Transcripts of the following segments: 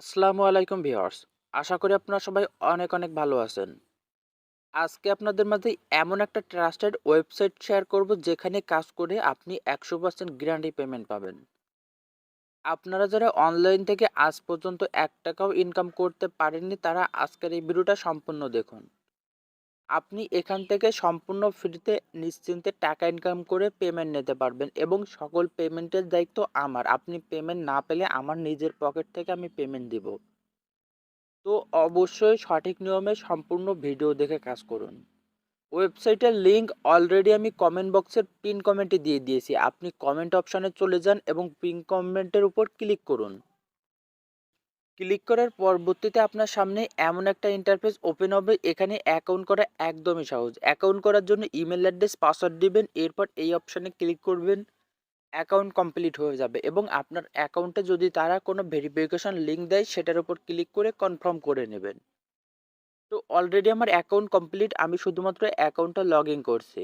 আসসালামু আলাইকুম ভিউয়ার্স। আশা করি আপনারা সবাই অনেক অনেক ভালো আছেন। আজকে আপনাদের মাঝে এমন একটা ট্রাস্টেড ওয়েবসাইট শেয়ার করব যেখানে কাজ করে আপনি একশো পার্সেন্ট গ্যারান্টি পেমেন্ট পাবেন। আপনারা যারা অনলাইন থেকে আজ পর্যন্ত এক টাকাও ইনকাম করতে পারেননি, তারা আজকের এই ভিডিওটা সম্পূর্ণ দেখুন। আপনি এখান থেকে সম্পূর্ণ ফ্রিতে নিশ্চিন্তে টাকা ইনকাম করে পেমেন্ট নিতে পারবেন এবং সকল পেমেন্টের দায়িত্ব আমার। আপনি পেমেন্ট না পেলে আমার নিজের পকেট থেকে আমি পেমেন্ট দিব। তো অবশ্যই সঠিক নিয়মে সম্পূর্ণ ভিডিও দেখে কাজ করুন। ওয়েবসাইটের লিংক অলরেডি আমি কমেন্ট বক্সের পিন কমেন্টে দিয়ে দিয়েছি। আপনি কমেন্ট অপশানে চলে যান এবং পিন কমেন্টের উপর ক্লিক করুন। ক্লিক করার পরবর্তীতে আপনার সামনে এমন একটা ইন্টারফেস ওপেন হবে। এখানে অ্যাকাউন্ট করা একদমই সহজ। অ্যাকাউন্ট করার জন্য ইমেল অ্যাড্রেস পাসওয়ার্ড দিবেন, এরপর এই অপশানে ক্লিক করবেন অ্যাকাউন্ট কমপ্লিট হয়ে যাবে এবং আপনার অ্যাকাউন্টে যদি তারা কোনো ভেরিফিকেশন লিঙ্ক দেয়, সেটার উপর ক্লিক করে কনফার্ম করে নেবেন। তো অলরেডি আমার অ্যাকাউন্ট কমপ্লিট আমি শুধুমাত্র অ্যাকাউন্টটা লগ ইন করছি।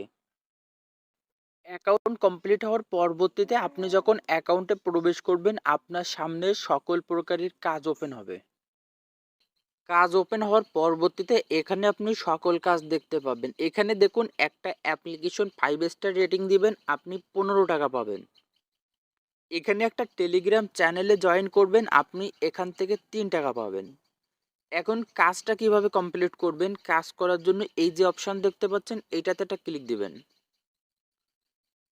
অ্যাকাউন্ট কমপ্লিট হওয়ার পরবর্তীতে আপনি যখন অ্যাকাউন্টে প্রবেশ করবেন, আপনার সামনে সকল প্রকারের কাজ ওপেন হবে। কাজ ওপেন হওয়ার পরবর্তীতে এখানে আপনি সকল কাজ দেখতে পাবেন। এখানে দেখুন, একটা অ্যাপ্লিকেশন ফাইভ স্টার রেটিং দিবেন, আপনি পনেরো টাকা পাবেন। এখানে একটা টেলিগ্রাম চ্যানেলে জয়েন করবেন, আপনি এখান থেকে তিন টাকা পাবেন। এখন কাজটা কীভাবে কমপ্লিট করবেন? কাজ করার জন্য এই যে অপশান দেখতে পাচ্ছেন এইটাতে একটা ক্লিক দিবেন।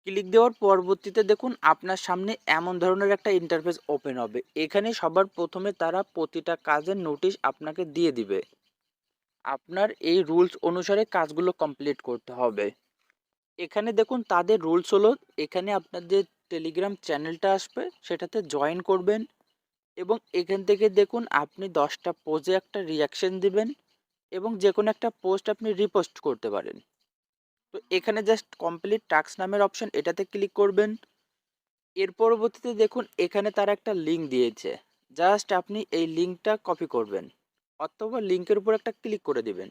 ক্লিক দেওয়ার পরবর্তীতে দেখুন আপনার সামনে এমন ধরনের একটা ইন্টারফেস ওপেন হবে। এখানে সবার প্রথমে তারা প্রতিটা কাজের নোটিশ আপনাকে দিয়ে দিবে। আপনার এই রুলস অনুসারে কাজগুলো কমপ্লিট করতে হবে। এখানে দেখুন তাদের রুলস হলো, এখানে আপনার যে টেলিগ্রাম চ্যানেলটা আসবে, সেটাতে জয়েন করবেন এবং এখান থেকে দেখুন আপনি দশটা পোজে একটা রিয়াকশন দিবেন এবং যে কোনো একটা পোস্ট আপনি রিপোস্ট করতে পারেন। তো এখানে জাস্ট কমপ্লিট টাস্ক নামের অপশন এটাতে ক্লিক করবেন। এর পরবর্তীতে দেখুন এখানে তারা একটা লিঙ্ক দিয়েছে। জাস্ট আপনি এই লিঙ্কটা কপি করবেন, অথবা লিঙ্কের উপর একটা ক্লিক করে দিবেন।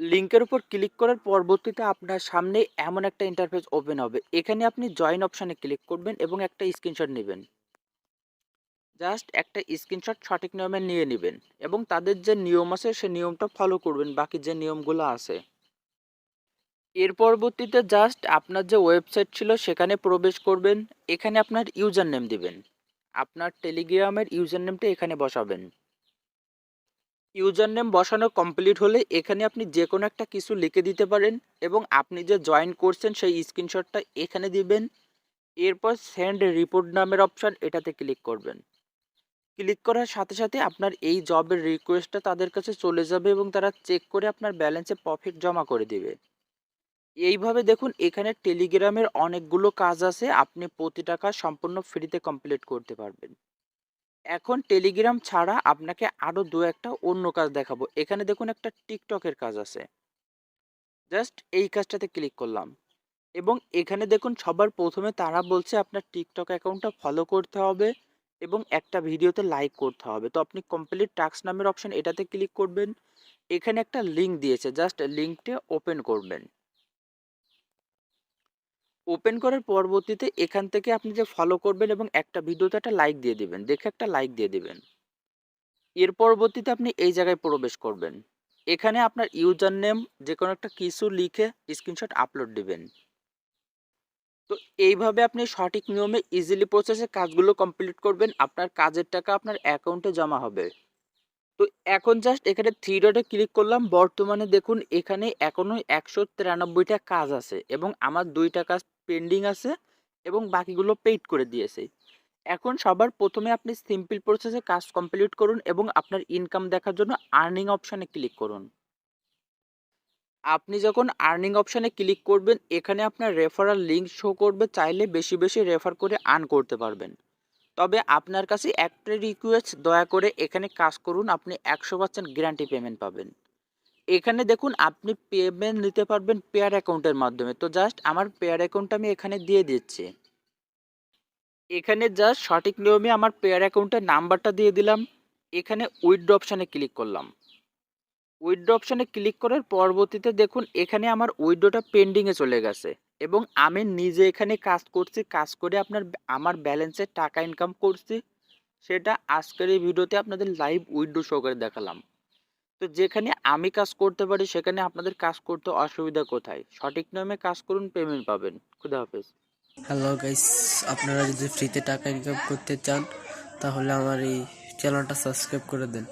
লিঙ্কের উপর ক্লিক করার পরবর্তীতে আপনার সামনে এমন একটা ইন্টারফেস ওপেন হবে। এখানে আপনি জয়েন অপশানে ক্লিক করবেন এবং একটা স্ক্রিনশট নেবেন। জাস্ট একটা স্ক্রিনশট সঠিক নিয়মে নিয়ে নেবেন এবং তাদের যে নিয়ম আছে সে নিয়মটা ফলো করবেন, বাকি যে নিয়মগুলো আছে। এর পরবর্তীতে জাস্ট আপনার যে ওয়েবসাইট ছিল সেখানে প্রবেশ করবেন। এখানে আপনার ইউজার নেম দিবেন। আপনার টেলিগ্রামের ইউজার নেমটা এখানে বসাবেন। ইউজার নেম বসানো কমপ্লিট হলে এখানে আপনি যে কোনো একটা কিছু লিখে দিতে পারেন এবং আপনি যে জয়েন করছেন সেই স্ক্রিনশটটা এখানে দিবেন। এরপর সেন্ড রিপোর্ট নামের অপশান এটাতে ক্লিক করবেন। ক্লিক করার সাথে সাথে আপনার এই জবের রিকোয়েস্টটা তাদের কাছে চলে যাবে এবং তারা চেক করে আপনার ব্যালেন্সে প্রফিট জমা করে দিবে। এইভাবে দেখুন, এখানে টেলিগ্রামের অনেকগুলো কাজ আছে। আপনি প্রতি টাকা সম্পূর্ণ ফ্রিতে কমপ্লিট করতে পারবেন। এখন টেলিগ্রাম ছাড়া আপনাকে আরও দু একটা অন্য কাজ দেখাবো। এখানে দেখুন একটা টিকটকের কাজ আছে। জাস্ট এই কাজটাতে ক্লিক করলাম। এবং এখানে দেখুন, সবার প্রথমে তারা বলছে আপনার টিকটক অ্যাকাউন্টটা ফলো করতে হবে এবং একটা ভিডিওতে লাইক করতে হবে। তো আপনি কমপ্লিট টাস্ক নামের অপশন এটাতে ক্লিক করবেন। এখানে একটা লিঙ্ক দিয়েছে। জাস্ট লিঙ্কটা ওপেন করবেন। ওপেন করার পরবর্তীতে এখান থেকে আপনি যে ফলো করবেন এবং একটা ভিডিওতে একটা লাইক দিয়ে দিবেন, দেখে একটা লাইক দিয়ে দিবেন। এর পরবর্তীতে আপনি এই জায়গায় প্রবেশ করবেন। এখানে আপনার ইউজার নেম যে কোনো একটা কিছু লিখে স্ক্রিনশট আপলোড দিবেন। তো এইভাবে আপনি সঠিক নিয়মে ইজিলি প্রসেসে কাজগুলো কমপ্লিট করবেন, আপনার কাজের টাকা আপনার অ্যাকাউন্টে জমা হবে। তো এখন জাস্ট এখানে থ্রি ডটে ক্লিক করলাম, বর্তমানে দেখুন এখানে এখনও একশো তিরানব্বইটা কাজ আছে এবং আমার দুইটা কাজ পেন্ডিং আছে এবং বাকিগুলো পেইড করে দিয়েছে। এখন সবার প্রথমে আপনি সিম্পল প্রসেসে কাজ কমপ্লিট করুন এবং আপনার ইনকাম দেখার জন্য আর্নিং অপশানে ক্লিক করুন। আপনি যখন আর্নিং অপশানে ক্লিক করবেন, এখানে আপনার রেফারাল লিঙ্ক শো করবে, চাইলে বেশি বেশি রেফার করে আর্ন করতে পারবেন। তবে আপনার কাছে একটা রিকোয়েস্ট দয়া করে এখানে কাজ করুন, আপনি একশো পার্সেন্ট গ্যারান্টি পেমেন্ট পাবেন। এখানে দেখুন, আপনি পেমেন্ট নিতে পারবেন পেয়ার অ্যাকাউন্টের মাধ্যমে। তো জাস্ট আমার পেয়ার অ্যাকাউন্ট আমি এখানে দিয়ে দিচ্ছি। এখানে জাস্ট সঠিক নিয়মে আমার পেয়ার অ্যাকাউন্টের নাম্বারটা দিয়ে দিলাম। এখানে উইথড্র অপশানে ক্লিক করলাম। উইথড্র অপশানে ক্লিক করার পরবর্তীতে দেখুন, এখানে আমার উইথড্রটা পেন্ডিংয়ে চলে গেছে এবং আমি নিজে এখানে কাজ করছি, কাজ করে আপনার আমার ব্যালেন্সে টাকা ইনকাম করছি। সেটা আজকের এই ভিডিওতে আপনাদের লাইভ উইন্ডো সহকারে দেখালাম। তো যেখানে আমি কাজ করতে পারি, সেখানে আপনাদের কাজ করতে অসুবিধা কোথায়? সঠিক নামে কাজ করুন পেমেন্ট পাবেন। খুদা হাফেজ। হ্যালো গাইস আপনারা যদি ফ্রিতে টাকা ইনকাম করতে চান, তাহলে আমার এই চ্যানেলটা সাবস্ক্রাইব করে দেন।